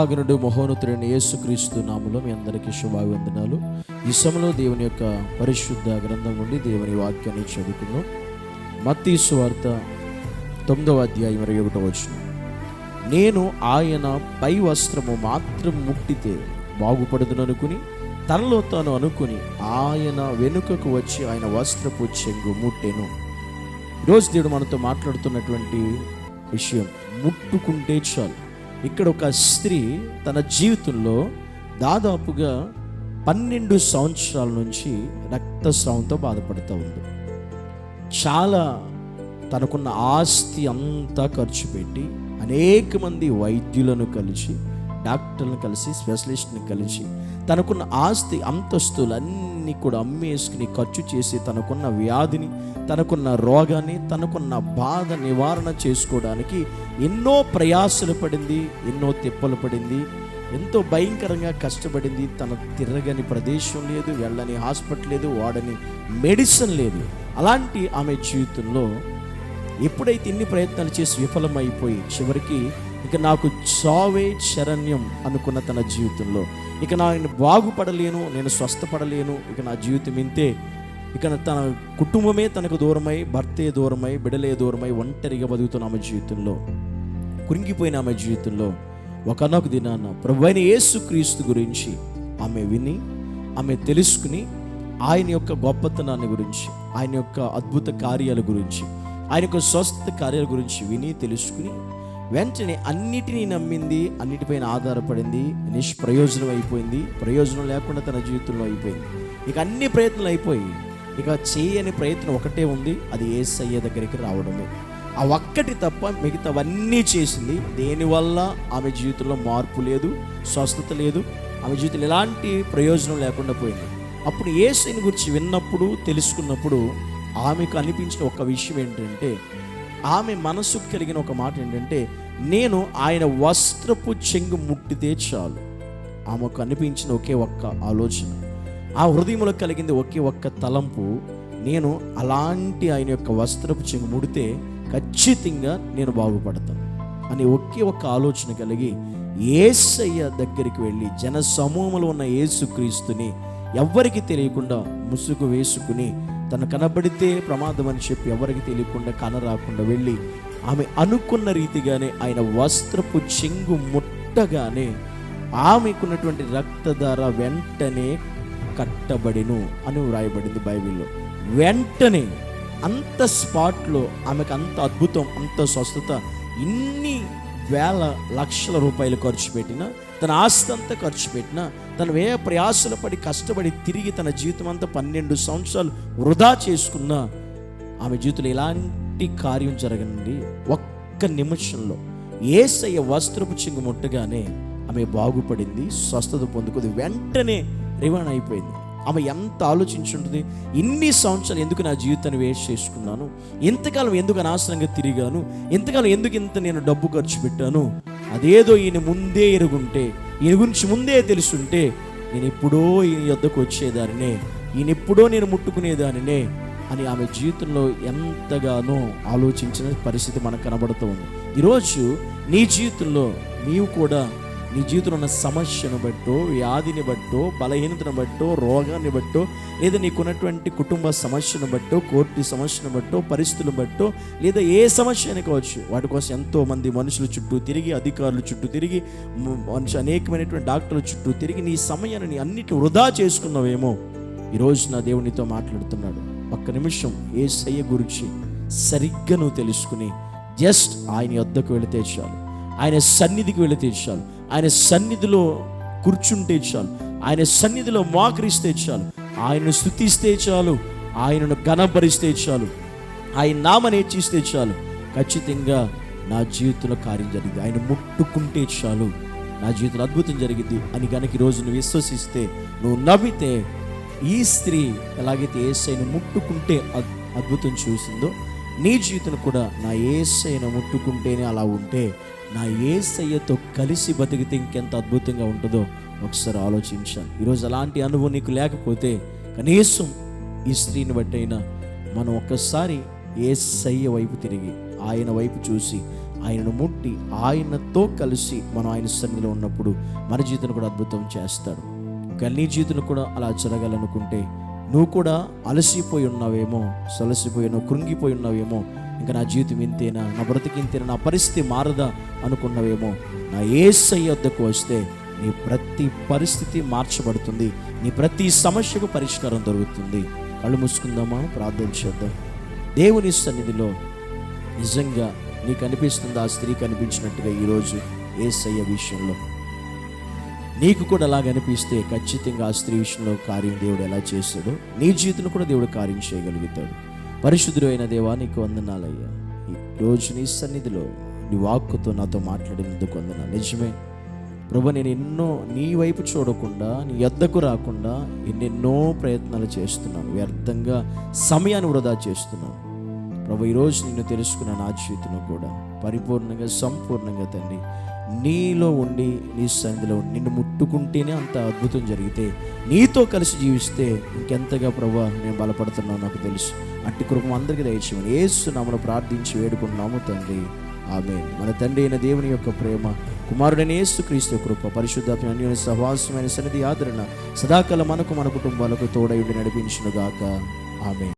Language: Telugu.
మహాగణుడు మహోన్నతుడైన యేసుక్రీస్తు నామలో మీ అందరికీ శుభాభివందనాలు. ఈ సమయంలో దేవుని యొక్క పరిశుద్ధ గ్రంథం నుండి దేవుని వాక్యాన్ని చదువుకుందాం. మత్తి సువార్త తొమ్మిదవ అధ్యాయం ఇరవై ఒకటో వచ్చిన నేను ఆయన పై వస్త్రము మాత్రం ముట్టితే బాగుపడదుననుకుని తనలో తాను అనుకుని ఆయన వెనుకకు వచ్చి ఆయన వస్త్రపు చెంగు ముట్టెను. ఈరోజు దేవుడు మనతో మాట్లాడుతున్నటువంటి విషయం ముట్టుకుంటే చాలు. ఇక్కడ ఒక స్త్రీ తన జీవితంలో దాదాపుగా పన్నెండు సంవత్సరాల నుంచి రక్తస్రావంతో బాధపడుతూ ఉంది. చాలా తనకున్న ఆస్తి అంతా ఖర్చు పెట్టి అనేక మంది వైద్యులను కలిసి డాక్టర్ని కలిసి స్పెషలిస్ట్ని కలిసి తనకున్న ఆస్తి అంతస్తులు అన్నీ కూడా అమ్మేసుకుని ఖర్చు చేసి తనకున్న వ్యాధిని తనకున్న రోగాన్ని తనకున్న బాధ నివారణ చేసుకోవడానికి ఎన్నో ప్రయాసలు పడింది ఎన్నో తిప్పలు పడింది ఎంతో భయంకరంగా కష్టపడింది. తన తిరగని ప్రదేశం లేదు వెళ్ళని హాస్పిటల్ లేదు వాడని మెడిసిన్ లేదు. అలాంటి ఆమె జీవితంలో ఎప్పుడైతే ఇన్ని ప్రయత్నాలు చేసి విఫలమైపోయి చివరికి ఇక నాకు చావే శరణ్యం అనుకున్న తన జీవితంలో. ఇక నేను బాగుపడలేను నేను స్వస్థపడలేను ఇక నా జీవితం ఇంతే. ఇక తన కుటుంబమే తనకు దూరమై భర్తే దూరమై బిడలే దూరమై ఒంటరిగా బతుకుతున్న ఆమె జీవితంలో. కురింగిపోయిన ఆమె జీవితంలో ఒకనొక దినాన ప్రభు అయిన యేసుక్రీస్తు గురించి ఆమె విని ఆమె తెలుసుకుని ఆయన యొక్క గొప్పతనాన్ని గురించి ఆయన యొక్క అద్భుత కార్యాల గురించి ఆయన యొక్క స్వస్థ కార్యాల గురించి విని తెలుసుకుని వెంటనే అన్నిటినీ నమ్మింది అన్నిటిపైన ఆధారపడింది నిష్ప్రయోజనం అయిపోయింది. ప్రయోజనం లేకుండా తన జీవితంలో అయిపోయింది. ఇక అన్ని ప్రయత్నాలు అయిపోయి ఇక చేయని ప్రయత్నం ఒకటే ఉంది అది ఏసయ్య దగ్గరికి రావడమే. ఆ ఒక్కటి తప్ప మిగతావన్నీ చేసింది. దేనివల్ల? ఆమె జీవితంలో మార్పు లేదు స్వస్థత లేదు ఆమె జీవితంలో ఎలాంటి ప్రయోజనం లేకుండా పోయింది. అప్పుడు ఏసైని గురించి విన్నప్పుడు తెలుసుకున్నప్పుడు ఆమెకు అనిపించిన ఒక విషయం ఏంటంటే ఆమె మనసుకు కలిగిన ఒక మాట ఏంటంటే నేను ఆయన వస్త్రపు చెంగు ముట్టితే చాలు. ఆమెకు అనిపించిన ఒకే ఒక్క ఆలోచన. ఆ హృదయంలో కలిగింది ఒకే ఒక్క తలంపు. నేను అలాంటి ఆయన యొక్క వస్త్రపు చెంగు ముడితే ఖచ్చితంగా నేను బాగుపడతాను అని ఒకే ఒక్క ఆలోచన కలిగి ఏసయ్య దగ్గరికి వెళ్ళి జన సమూహంలో ఉన్న యేసుక్రీస్తుని ఎవ్వరికి తెలియకుండా ముసుగు వేసుకుని తను కనబడితే ప్రమాదం అని చెప్పి ఎవరికి తెలియకుండా కనరాకుండా వెళ్ళి ఆమె అనుకున్న రీతిగానే ఆయన వస్త్రపు చెంగు ముట్టగానే ఆమెకున్నటువంటి రక్తధార వెంటనే కట్టబడిను అని వ్రాయబడింది బైబిల్లో. వెంటనే అంత స్పాట్లో ఆమెకు అంత అద్భుతం అంత స్వస్థత ఇన్ని వేల లక్షల రూపాయలు ఖర్చు పెట్టిన తన ఆస్తి అంతా ఖర్చు పెట్టిన తను ఏ ప్రయాసలు పడి కష్టపడి తిరిగి తన జీవితం అంతా పన్నెండు సంవత్సరాలు వృధా చేసుకున్న ఆమె జీవితంలో ఎలాంటి కార్యం జరగనండి ఒక్క నిమిషంలో ఏసయ్య వస్త్రపు చింగు ముట్టగానే ఆమె బాగుపడింది స్వస్థత పొందుకుంది. వెంటనే రివాణ్ అయిపోయింది. ఆమె ఎంత ఆలోచించుంటుంది? ఇన్ని సంవత్సరాలు ఎందుకు నా జీవితాన్ని వేస్ట్ చేసుకున్నాను? ఎంతకాలం ఎందుకు అనవసరంగా తిరిగాను? ఎంతకాలం ఎందుకు ఇంత నేను డబ్బు ఖర్చు పెట్టాను? అదేదో ఈయన ముందే ఎరుగుంటే ఈయన గురించి ముందే తెలుసుంటే నేను ఎప్పుడో ఈయన యొద్దకు వచ్చేదానినే ఈయన ఎప్పుడో నేను ముట్టుకునేదానినే అని ఆమె జీవితంలో ఎంతగానో ఆలోచించిన పరిస్థితి మనకు కనబడుతూ ఉంది. ఈరోజు నీ జీవితంలో నీవు కూడా నీ జీవితంలో ఉన్న సమస్యను బట్టో వ్యాధిని బట్టో బలహీనతను బట్టో రోగాన్ని బట్టో లేదా నీకున్నటువంటి కుటుంబ సమస్యను బట్టో కోర్టు సమస్యను బట్టో పరిస్థితులను బట్టో లేదా ఏ సమస్య అని కావచ్చు వాటి కోసం ఎంతో మంది మనుషుల చుట్టూ తిరిగి అధికారుల చుట్టూ తిరిగి మనిషి అనేకమైనటువంటి డాక్టర్ల చుట్టూ తిరిగి నీ సమయాన్ని అన్నిటి వృధా చేసుకున్నావేమో. ఈరోజు నా దేవునితో మాట్లాడుతున్నాడు. ఒక్క నిమిషం ఏ సయ్య గురించి సరిగ్గా నువ్వు తెలుసుకుని జస్ట్ ఆయన యొద్దకు వెళితే చాలు. ఆయన సన్నిధికి వెళితే చాలు. ఆయన సన్నిధిలో కూర్చుంటే చాలు. ఆయన సన్నిధిలో మోకరిస్తే చాలు. ఆయనను స్థుతిస్తే చాలు. ఆయనను ఘనపరిస్తే చాలు. ఆయన నామని హెచ్చిస్తే చాలు. ఖచ్చితంగా నా జీవితంలో కార్యం జరిగింది. ఆయన ముట్టుకుంటే చాలు. నా జీవితంలో అద్భుతం జరిగింది అని కనుక ఈరోజు నువ్వు విశ్వసిస్తే నువ్వు నవ్వితే ఈ స్త్రీ ఎలాగైతే ఏసైను ముట్టుకుంటే అద్- అద్భుతం చూసిందో నీ జీవితం కూడా నా ఏసైను ముట్టుకుంటేనే అలా ఉంటే నా ఏసయ్యతో కలిసి బతికితే ఇంకెంత అద్భుతంగా ఉంటుందో ఒకసారి ఆలోచించాను ఈరోజు అలాంటి అనుభవం నీకు లేకపోతే కనీసం ఈ స్త్రీని బట్టి అయినా మనం ఒక్కసారి ఏసయ్య వైపు తిరిగి ఆయన వైపు చూసి ఆయనను ముట్టి ఆయనతో కలిసి మనం ఆయన సన్నిధిలో ఉన్నప్పుడు మన జీవితం కూడా అద్భుతం చేస్తాడు. ఇంకా నీ జీవితంలో కూడా అలా జరగాలనుకుంటే నువ్వు కూడా అలసిపోయి ఉన్నావేమో సలసిపోయినో కృంగిపోయి ఉన్నావేమో ఇంకా నా జీవితం ఇంతేనా నా బ్రతికింతేనా నా పరిస్థితి మారదా అనుకున్నావేమో నా ఏసై వద్దకు వస్తే నీ ప్రతి పరిస్థితి మార్చబడుతుంది నీ ప్రతి సమస్యకు పరిష్కారం దొరుకుతుంది. కళ్ళు మూసుకుందామా? ప్రార్థన చేద్దాం. దేవుని సన్నిధిలో నిజంగా నీకు అనిపిస్తుంది? ఆ స్త్రీ కనిపించినట్టుగా ఈరోజు ఏసయ్య విషయంలో. నీకు కూడా అలాగ అనిపిస్తే ఖచ్చితంగా ఆ స్త్రీ విషయంలో కార్యం దేవుడు ఎలా చేస్తాడో నీ జీవితంలో కూడా దేవుడు కార్యం చేయగలుగుతాడు. పరిశుద్ధుడు అయిన దేవా నీకు వందనాలయ్యా. ఈ రోజు నీ సన్నిధిలో నీ వాక్కుతో నాతో మాట్లాడినందుకు వందన నిజమే. ప్రభు నేను ఎన్నో నీ వైపు చూడకుండా నీ ఎద్దకు రాకుండా ఎన్నెన్నో ప్రయత్నాలు చేస్తున్నాను. వ్యర్థంగా సమయాన్ని వృధా చేస్తున్నాను. ప్రభు ఈరోజు నిన్ను తెలుసుకున్న నా జీవితంలో కూడా. పరిపూర్ణంగా సంపూర్ణంగా తండ్రి. నీలో ఉండి నీ సన్నిధిలో నిన్ను ముట్టుకుంటేనే అంత అద్భుతం జరిగితే నీతో కలిసి జీవిస్తే ఇంకెంతగా ప్రభా నేను బలపడుతున్నావు నాకు తెలుసు. అట్టి కృపం అందరికీ దయచేయమని ఏసు నమ్మను ప్రార్థించి వేడుకున్నాము తండ్రి. ఆమె మన తండ్రి అయిన దేవుని యొక్క ప్రేమ కుమారుడైన యేసు క్రీస్తు కృప పరిశుద్ధాత్మ అన్యోన్య సహవాసమైన సన్నిధి ఆదరణ సదాకాలం మనకు మన కుటుంబాలకు తోడై నడిపించునుగాక. ఆమె